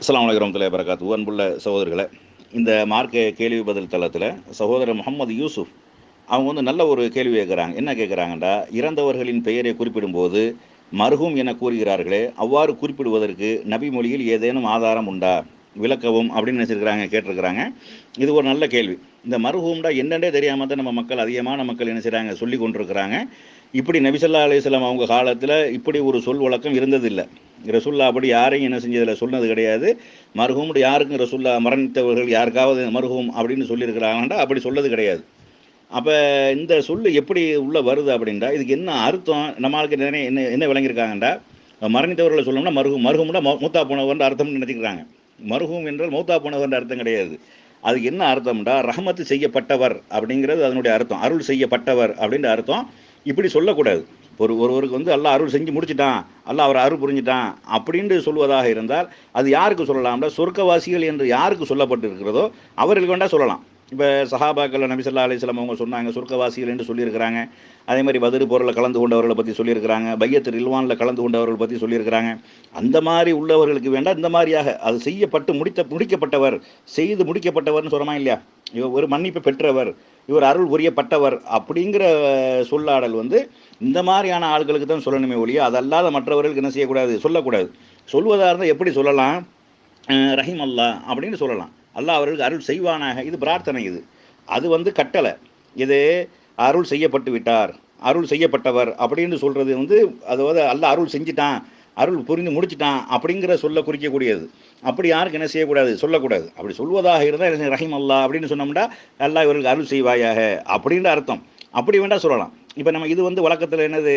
அஸ்லாம் வலைக்கம் வரமத்துல்லாஹி வரகாத்து அன்புள்ள சகோதரர்களை இந்த மார்க்க கேள்வி பதில் தளத்தில் சகோதரர் முகமது யூசுப் அவங்க வந்து நல்ல ஒரு கேள்வி கேட்குறாங்க. என்ன கேட்குறாங்கடா இறந்தவர்களின் பெயரை குறிப்பிடும்போது மருகும் என கூறுகிறார்களே அவ்வாறு குறிப்பிடுவதற்கு நபி மொழியில் ஏதேனும் ஆதாரம் உண்டா? விளக்கவும் அப்படின்னு நினச்சிருக்கிறாங்க கேட்டிருக்கிறாங்க. இது ஒரு நல்ல கேள்வி. இந்த மருகும்டா என்னென்னே தெரியாமல் தான் நம்ம மக்கள் அதிகமான மக்கள் என்ன செய்கிறாங்க சொல்லி கொண்டிருக்கிறாங்க. இப்படி நபிசல்லா அலிஸ்லாம் அவங்க காலத்தில் இப்படி ஒரு சொல் வழக்கம் இருந்ததில்லை. ரசுல்லா அப்படி யாரையும் என்ன செஞ்சதில் சொன்னது கிடையாது. மருகும் யாருக்கும் ரசுல்லா மரணித்தவர்கள் யாருக்காவது மருகும் அப்படின்னு சொல்லியிருக்கிறாங்கண்டா அப்படி சொல்லது கிடையாது. அப்போ இந்த சொல்லு எப்படி உள்ளே வருது அப்படின்டா இதுக்கு என்ன அர்த்தம் நம்மளுக்கு நிறைய என்ன என்ன விளங்கியிருக்காங்கண்டா மரணித்தவர்களை சொல்லணும்னா மருகும் மருகும்னா மூத்தா போனவர்ன்ற அர்த்தம்னு நினச்சிக்கிறாங்க. மருகும் என்றால் மூத்தா போனவர்ன்ற அர்த்தம் கிடையாது. அதுக்கு என்ன அர்த்தம்டா? ரஹமத்து செய்யப்பட்டவர் அப்படிங்கிறது அதனுடைய அர்த்தம். அருள் செய்யப்பட்டவர் அப்படின்ற அர்த்தம் இப்படி சொல்லக்கூடாது. ஒரு ஒருவருக்கு வந்து அல்லா அருள் செஞ்சு முடிச்சிட்டான். அல்லா அவர் அருள் புரிஞ்சிட்டான் அப்படின்ட்டு சொல்வதாக இருந்தால் அது யாருக்கு சொல்லலாம்டா? சொர்க்கவாசிகள் என்று யாருக்கு சொல்லப்பட்டு இருக்கிறதோ அவர்களுக்கு வேண்டாம் சொல்லலாம். இப்போ சஹாபாக்கள் நபிசல்லா அலிஸ்லாம் அவங்க சொன்னாங்க சுருக்கவாசிகள் என்று சொல்லியிருக்கிறாங்க. அதே மாதிரி பதிரு போரில் கலந்து கொண்டவர்களை பற்றி சொல்லியிருக்கிறாங்க. பையத்து ரில்வானில் கலந்து கொண்டவர்கள் பற்றி சொல்லியிருக்கிறாங்க. அந்த மாதிரி உள்ளவர்களுக்கு வேண்டாம் இந்த மாதிரியாக. அது செய்யப்பட்டு முடித்த முடிக்கப்பட்டவர் செய்து முடிக்கப்பட்டவர்னு சொல்கிறோமா இல்லையா? இவர் ஒரு மன்னிப்பு பெற்றவர் இவர் அருள் புரியப்பட்டவர் அப்படிங்கிற சொல்லாடல் வந்து இந்த மாதிரியான ஆட்களுக்கு தான் சொல்லணுமே ஒழிய அதல்லாத மற்றவர்களுக்கு என்ன செய்யக்கூடாது? சொல்லக்கூடாது. சொல்வதாக இருந்தால் எப்படி சொல்லலாம்? ரஹிம் அல்லா அப்படின்னு சொல்லலாம். அல்லாஹ் அவர்களுக்கு அருள் செய்வானாக. இது பிரார்த்தனை இது. அது வந்து கட்டளை. இது அருள் செய்யப்பட்டு விட்டார். அருள் செய்யப்பட்டவர் அப்படின்னு சொல்கிறது வந்து அதாவது அல்லாஹ் அருள் செஞ்சிட்டான் அருள் புரிந்து முடிச்சிட்டான் அப்படிங்கிற சொல்ல குறிக்கக்கூடியது. அப்படி யாருக்கு என்ன செய்யக்கூடாது? சொல்லக்கூடாது. அப்படி சொல்வதாக இருந்தால் ரஹிம் அல்லா அப்படின்னு சொன்னோம்னா அல்லா இவர்களுக்கு அருள் செய்வாயாக அப்படின்ற அர்த்தம். அப்படி வேண்டாம் சொல்லலாம். இப்போ நம்ம இது வந்து வழக்கத்தில் என்னது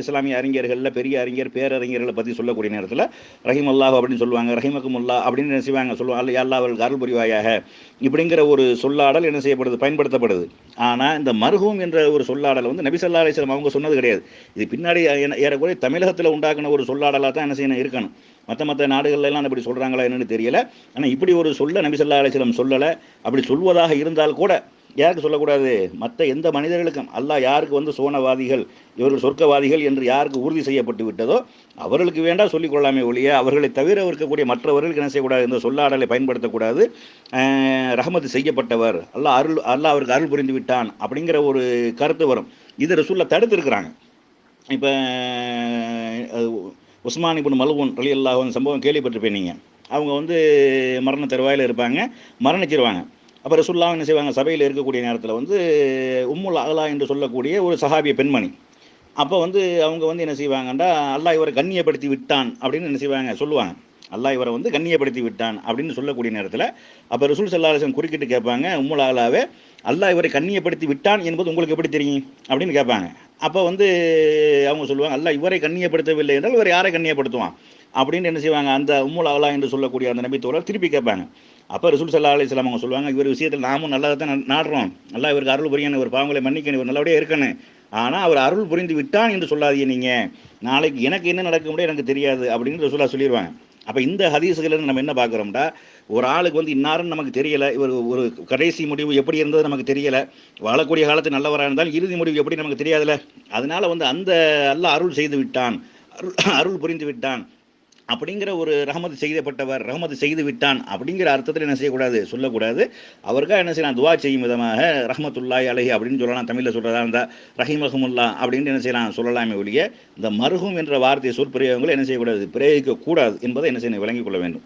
இஸ்லாமிய அறிஞர்களில் பெரிய அறிஞர் பேரறிஞர்களை பற்றி சொல்லக்கூடிய நேரத்தில் ரஹீம் அல்லாஹ் அப்படின்னு சொல்லுவாங்க ரஹீமக்குமுல்லா அப்படின்னு என்ன செய்வாங்க சொல்லுவாங்க அல்லா அவர்கள் அருள் புரிவாயாக இப்படிங்கிற ஒரு சொல்லாடல் என்ன செய்யப்படுது பயன்படுத்தப்படுது. ஆனால் இந்த மருகும் என்ற ஒரு சொல்லாடல் வந்து நபிசல்லா அலிஸ்லாம் அவங்க சொன்னது கிடையாது. இது பின்னாடி ஏறக்குறைய தமிழகத்தில் உண்டாக்குன ஒரு சொல்லாடலாக தான் என்ன செய்யணும் இருக்கணும். மற்ற மற்ற நாடுகள்லாம் அப்படி சொல்கிறாங்களா என்னென்னு தெரியல. ஆனால் இப்படி ஒரு சொல்ல நபிசல்லா அலிஸ்லாம் சொல்லலை. அப்படி சொல்வதாக இருந்தால் கூட யாருக்கு சொல்லக்கூடாது? மற்ற எந்த மனிதர்களுக்கும். அல்லாஹ் யாருக்கு வந்து சோனவாதிகள் இவர்கள் சொர்க்கவாதிகள் என்று யாருக்கு உறுதி செய்யப்பட்டு விட்டதோ அவர்களுக்கு வேண்டாம் சொல்லிக்கொள்ளாமே ஒழிய அவர்களை தவிர இருக்கக்கூடிய மற்றவர்களுக்கு என்ன செய்யக்கூடாது? இந்த சொல்லாடலை பயன்படுத்தக்கூடாது. ரஹமது செய்யப்பட்டவர். அல்லாஹ் அருள் அல்லாஹ் அவருக்கு அருள் புரிந்து விட்டான் அப்படிங்கிற ஒரு கருத்து வரும். இது ரசூல்ல தடுத்துருக்குறாங்க. இப்போ உஸ்மான் இப்படி மலுவன் ரலி அல்லாஹன் சம்பவம் கேள்விப்பட்டிருப்பேன் நீங்கள் அவங்க வந்து மரண தருவாயில் இருப்பாங்க மரணிச்சிருவாங்க. அப்போ ரசுல்லா என்ன செய்வாங்க? சபையில் இருக்கக்கூடிய நேரத்தில் வந்து உம்முல் அகலா என்று சொல்லக்கூடிய ஒரு சஹாபிய பெண்மணி. அப்போ வந்து அவங்க வந்து என்ன செய்வாங்கண்டா அல்லாஹ் இவரை கண்ணியப்படுத்தி விட்டான் அப்படின்னு என்ன செய்வாங்க? சொல்லுவாங்க. அல்லாஹ் இவரை வந்து கண்ணியப்படுத்தி விட்டான் அப்படின்னு சொல்லக்கூடிய நேரத்தில் அப்போ ரசூல் சல்லாஹன் குறுக்கிட்டு கேட்பாங்க உம்முல் அகலாவே அல்லாஹ் இவரை கண்ணியப்படுத்தி விட்டான் என்பது உங்களுக்கு எப்படி தெரியும்? அப்படின்னு கேட்பாங்க. அப்போ வந்து அவங்க சொல்லுவாங்க அல்லாஹ் இவரை கண்ணியப்படுத்தவில்லை என்றால் இவர் யாரை கண்ணியப்படுத்துவான்? அப்படின்னு என்ன செய்வாங்க? அந்த உம்முல் அகலா என்று சொல்லக்கூடிய அந்த நபித்தோழர் திருப்பி கேட்பாங்க. அப்போ ரசூல் சல்லா அலிஸ்லாம் அவங்க சொல்லுவாங்க இவர் விஷயத்தில் நாமும் நல்லா தான் நாடுறோம். நல்லா இவருக்கு அருள் புரியணும் இவர் பாவங்களை மன்னிக்கணும் இவர் நல்லபடியாக இருக்கணும். ஆனால் அவர் அருள் புரிந்து விட்டான் என்று சொல்லாதீங்க நீங்கள் நாளைக்கு எனக்கு என்ன நடக்க முடியும் எனக்கு தெரியாது அப்படின்னு ரசூலா சொல்லிடுவாங்க அப்போ இந்த ஹதீஸுகளில் நம்ம என்ன பார்க்குறோம்டா? ஒரு ஆளுக்கு வந்து இன்னாருன்னு நமக்கு தெரியலை இவர் ஒரு கடைசி முடிவு எப்படி இருந்தது நமக்கு தெரியலை வாழக்கூடிய காலத்து நல்லவராக இருந்தாலும் இறுதி முடிவு எப்படி நமக்கு தெரியாதுல்ல? அதனால் வந்து அந்த அல்ல அருள் செய்து விட்டான் அருள் அருள் புரிந்து விட்டான். அப்படிங்கிற ஒரு ரஹமது செய்தப்பட்டவர் ரஹமது செய்து விட்டான் அப்படிங்கிற அர்த்தத்தில் என்ன செய்யக்கூடாது? சொல்லக்கூடாது. அவருக்காக என்ன செய்யலாம்? துவா செய்யும் விதமாக ரஹமத்துல்லாய் அலஹி அப்படின்னு சொல்லலாம். தமிழில் சொல்கிறதா இருந்தால் ரஹீம் ரஹமுல்லா அப்படின்னு என்ன செய்யலாம்? சொல்லலாமே ஒழிய இந்த மருகும் என்ற வார்த்தையை சொற்பிரயோகங்களை என்ன செய்யக்கூடாது? பிரயோகிக்கக்கூடாது என்பதை என்ன செய்யணும் விளங்கிக் கொள்ள வேண்டும்.